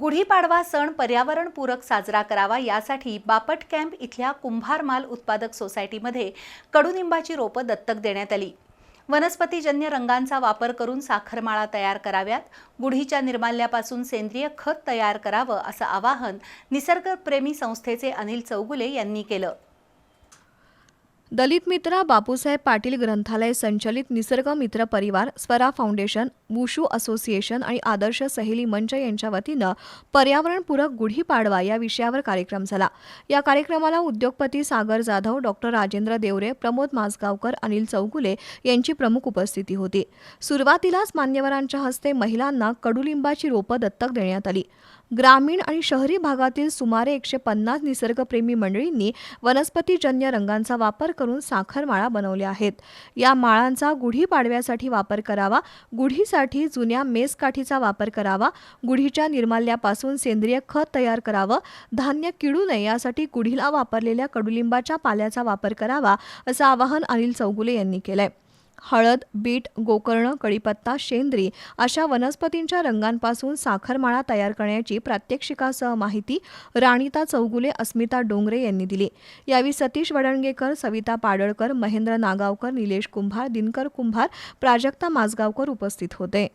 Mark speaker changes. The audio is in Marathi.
Speaker 1: गुढीपाडवा सण पर्यावरणपूरक साजरा करावा यासाठी बापट कॅम्प इथल्या कुंभार माल उत्पादक सोसायटीमध्ये कडुनिंबाची रोपं दत्तक देण्यात आली. वनस्पतीजन्य रंगांचा वापर करून साखरमाळा तयार कराव्यात. गुढीच्या निर्माल्यापासून सेंद्रिय खत तयार करावं असं आवाहन निसर्गप्रेमी संस्थेचे अनिल चौगुले यांनी केलं.
Speaker 2: दलित मित्र बापूसाहेब पाटील ग्रंथालय संचलित निसर्ग मित्र परिवार स्वरा फाउंडेशन वुशू असोसिएशन आणि आदर्श सहेली मंच यांच्या वतीनं पर्यावरणपूरक गुढीपाडवा या विषयावर कार्यक्रम झाला. या कार्यक्रमाला उद्योगपती सागर जाधव डॉक्टर राजेंद्र देवरे प्रमोद माजगावकर अनिल चौगुले यांची प्रमुख उपस्थिती होती. सुरुवातीलाच मान्यवरांच्या हस्ते महिलांना कडुलिंबाची रोपं दत्तक देण्यात आली. ग्रामीण आणि शहरी भागातील सुमारे एकशे पन्नास निसर्गप्रेमी मंडळींनी वनस्पतीजन्य रंगांचा वापर करून साखरमाळा बनवल्या आहेत. या माळांचा गुढी पाडव्यासाठी वापर करावा गुढीसाठी जुन्या मेसकाठीचा वापर करावा गुढीच्या निर्माल्यापासून सेंद्रिय खत तयार करावं धान्य किडू नये यासाठी गुढीला वापरलेल्या कडुलिंबाच्या पाल्याचा वापर करावा असं आवाहन अनिल चौगुले यांनी केलंय. हळद बीट गोकर्ण कढीपत्ता शेंद्री अशा वनस्पतींच्या रंगांपासून साखरमाळा तयार करण्याची प्रात्यक्षिकासह माहिती राणीता चौगुले अस्मिता डोंगरे यांनी दिली. यावेळी सतीश वडणगेकर सविता पाडळकर महेंद्र नागावकर निलेश कुंभार दिनकर कुंभार प्राजक्ता माजगावकर उपस्थित होते.